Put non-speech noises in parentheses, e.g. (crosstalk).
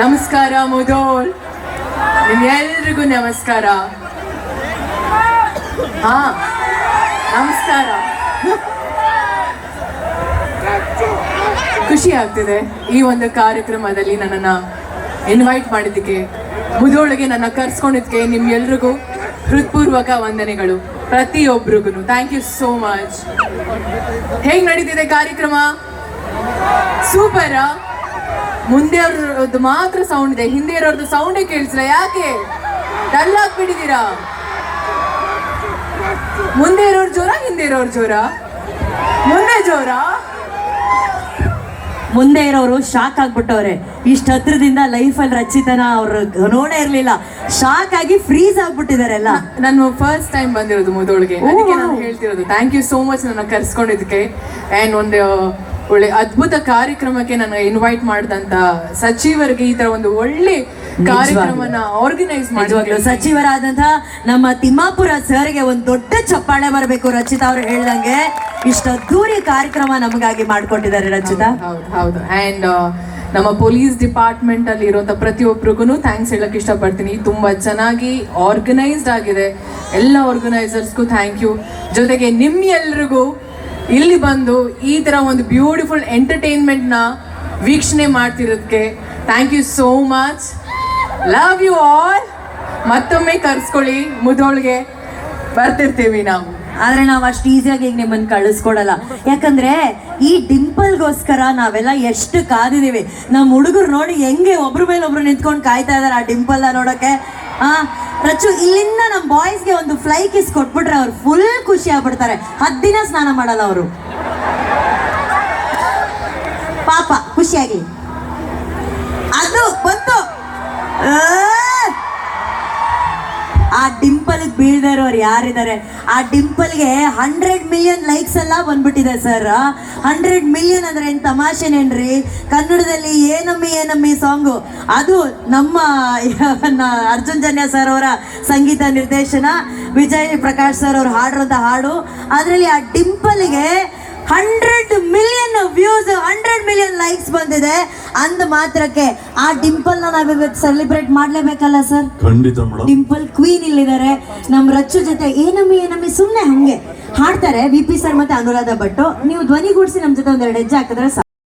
ನಮಸ್ಕಾರ ಮುದೋಳ್ ನಿಮ್ಗೆಲ್ರಿಗೂ ನಮಸ್ಕಾರ. ಹಾ, ನಮಸ್ಕಾರ. ಖುಷಿ ಆಗ್ತಿದೆ ಈ ಒಂದು ಕಾರ್ಯಕ್ರಮದಲ್ಲಿ ನನ್ನನ್ನು ಇನ್ವೈಟ್ ಮಾಡಿದ್ದಕ್ಕೆ. ಮುದೋಳಿಗೆ ನನ್ನ ಕರ್ಸ್ಕೊಂಡಿದ್ಕೆ ನಿಮ್ಗೆಲ್ರಿಗೂ ಹೃತ್ಪೂರ್ವಕ ವಂದನೆಗಳು ಪ್ರತಿಯೊಬ್ಬರಿಗೂ ಥ್ಯಾಂಕ್ ಯು ಸೋ ಮಚ್ ಹೇಗೆ ನಡೀತಿದೆ ಕಾರ್ಯಕ್ರಮ? ಸೂಪರಾ. ಮುಂದೆ ಅವ್ರದ್ದು ಮಾತ್ರ ಸೌಂಡ್ ಇದೆ. ಹಿಂದೆ ಇರೋರ್ದು ಸೌಂಡೇ ಕೇಳಿಸಿಲ್ಲ ಯಾಕೆ? ಡಲ್ ಆಗ್ಬಿಟ್ಟಿದ್ದೀರಾ? ಮುಂದೆ ಇರೋರ್ ಜೋರ ಹಿಂದೆ ಇರೋರ್ ಜೋರ? ಮುಂದೆ ಜೋರ? ಮುಂದೆ ಇರೋರು ಶಾಕ್ ಆಗ್ಬಿಟ್ಟವ್ರೆ. ಇಷ್ಟ ಹತ್ರದಿಂದ ಲೈಫಲ್ಲಿ ರಚಿತನ ಅವ್ರು ನೋಡೇ ಇರ್ಲಿಲ್ಲ. ಶಾಕ್ ಆಗಿ ಫ್ರೀಸ್ ಆಗ್ಬಿಟ್ಟಿದ್ದಾರೆ ಎಲ್ಲ. ನಾನು ಫಸ್ಟ್ ಟೈಮ್ ಬಂದಿರೋದು ಮುದೋಳಿಗೆ. ಅದಕ್ಕೆ ನಾನು ಹೇಳ್ತಿರೋದು. ಥ್ಯಾಂಕ್ ಯು ಸೋ ಮಚ್ ನನ್ನ ಕರ್ಸ್ಕೊಂಡಿದ್ದಕ್ಕೆ. ಆ್ಯಂಡ್ ಒಂದು ಒಳ್ಳೆ ಅದ್ಭುತ ಕಾರ್ಯಕ್ರಮಕ್ಕೆ ನನ್ನ ಇನ್ವೈಟ್ ಮಾಡಿದಂತ ಸಚಿವರಿಗೆ ಈ ತರ ಒಂದು ಒಳ್ಳೆ ಕಾರ್ಯಕ್ರಮನ ಆರ್ಗನೈಸ್ ಮಾಡುವಾಗ್ಲೂ ಮಾಡಿ ಸಚಿವರಾದಂತಹ ನಮ್ಮ ತಿಮ್ಮಾಪುರ ಸರ್ಗೆ ಒಂದು ದೊಡ್ಡ ಚಪ್ಪಾಳೆ ಬರಬೇಕು ರಚಿತಾ ಅವರು ಹೇಳ್ದಂಗೆ ಇಷ್ಟ ದೂರಿ ಕಾರ್ಯಕ್ರಮ ನಮಗಾಗಿ ಮಾಡ್ಕೊಟ್ಟಿದ್ದಾರೆ ರಚಿತಾ. ಹೌದು ಹೌದು ಆ್ಯಂಡ್ ನಮ್ಮ ಪೊಲೀಸ್ ಡಿಪಾರ್ಟ್ಮೆಂಟ್ ಅಲ್ಲಿ ಇರುವಂತ ಪ್ರತಿಯೊಬ್ಬರಿಗೂ ಥ್ಯಾಂಕ್ಸ್ ಹೇಳಕ್ ಇಷ್ಟಪಡ್ತೀನಿ. ತುಂಬಾ ಚೆನ್ನಾಗಿ ಆರ್ಗನೈಸ್ಡ್ ಆಗಿದೆ. ಎಲ್ಲ ಆರ್ಗನೈಸರ್ಸ್ಗೂ ಥ್ಯಾಂಕ್ ಯು ಜೊತೆಗೆ ನಿಮ್ ಎಲ್ರಿಗೂ ಇಲ್ಲಿ ಬಂದು ಈ ಥರ ಒಂದು ಬ್ಯೂಟಿಫುಲ್ ಎಂಟರ್ಟೈನ್ಮೆಂಟ್ನ ವೀಕ್ಷಣೆ ಮಾಡ್ತಿರೋದಕ್ಕೆ thank you so much love you all ಮತ್ತೊಮ್ಮೆ ಕರ್ಸ್ಕೊಳ್ಳಿ ಮುದೋಳ್ಗೆ. ಬರ್ತಿರ್ತೀವಿ ನಾವು. ಆದ್ರೆ ನಾವು ಅಷ್ಟು ಈಸಿಯಾಗಿ ಈಗ ನಿಮ್ಮನ್ನು ಕಳಿಸ್ಕೊಡಲ್ಲ. ಯಾಕಂದ್ರೆ ಈ ಡಿಂಪಲ್ಗೋಸ್ಕರ ನಾವೆಲ್ಲ ಎಷ್ಟು ಕಾದಿದೀವಿ. ನಮ್ಮ ಹುಡುಗರು ನೋಡಿ ಹೆಂಗೆ ಒಬ್ರ ಮೇಲೆ ಒಬ್ರು ನಿಂತ್ಕೊಂಡು ಕಾಯ್ತಾ ಇದ್ದಾರೆ ಆ ಡಿಂಪಲ್ನ ನೋಡಕ್ಕೆ ಹಾಂ ರಚ್ಚು, ಇಲ್ಲಿಂದ ನಮ್ಮ ಬಾಯ್ಸ್ಗೆ ಒಂದು ಫ್ಲೈ ಕಿಸ್ ಕೊಟ್ಬಿಟ್ರೆ ಅವ್ರು ಫುಲ್ ಖುಷಿ ಆಗ್ಬಿಡ್ತಾರೆ. ಹದ್ದಿನ ಸ್ನಾನ ಮಾಡಲ್ಲ ಅವರು. ಪಾಪ ಖುಷಿಯಾಗಿ ಅದು ಬಂತು. ಆ! ಡಿಂಪಲ್ಗೆ ಡಿಂಪಲ್ ಬೀಳ್ದೇ ಇರೋರು ಯಾರಿದ್ದಾರೆ? ಆ ಡಿಂಪಲ್ಗೆ ಹಂಡ್ರೆಡ್ ಮಿಲಿಯನ್ ಲೈಕ್ಸ್ ಎಲ್ಲ ಬಂದ್ಬಿಟ್ಟಿದೆ ಸರ್ ಹಂಡ್ರೆಡ್ ಮಿಲಿಯನ್ ಅಂದ್ರೆ ಏನು ತಮಾಷೆನೇನ್ರಿ ಕನ್ನಡದಲ್ಲಿ ಏನಮ್ಮಿ ಏನಮ್ಮಿ ಸಾಂಗು ಅದು ನಮ್ಮ (laughs) ಅರ್ಜುನ್ ಜನ್ಯ ಸರ್ ಅವರ ಸಂಗೀತ ನಿರ್ದೇಶನ. ವಿಜಯ್ ಪ್ರಕಾಶ್ ಸರ್ ಅವ್ರು ಹಾಡಿರೋಂಥ ಹಾಡು. ಅದರಲ್ಲಿ ಆ ಡಿಂಪಲ್ಗೆ hundred million views hundred million likes ಬಂದಿದೆ. ಅಂದ ಮಾತ್ರಕ್ಕೆ ಆ ಡಿಂಪಲ್ನ ನಾವಿವತ್ತು ಸೆಲೆಬ್ರೇಟ್ ಮಾಡ್ಲೇಬೇಕಲ್ಲ ಸರ್? ಖಂಡಿತ ಮೇಡಮ್ ಡಿಂಪಲ್ ಕ್ವೀನ್ ಇಲ್ಲಿದ್ದಾರೆ. ನಮ್ಮ ರಚ್ಚು ಜೊತೆ ಏನಮ್ಮಿ ಏನಮ್ಮಿ ಸುಮ್ಮನೆ ಹಂಗೆ ಹಾಡ್ತಾರೆ. ವಿ ಪಿ ಸರ್ ಮತ್ತೆ ಅನುರಾಧ ಭಟ್ಟು ನೀವು ಧ್ವನಿಗೂಡಿಸಿ ನಮ್ಮ ಜೊತೆ ಒಂದೆರಡು ಹೆಜ್ಜೆ ಹಾಕಿದ್ರೆ ಸಾಕು.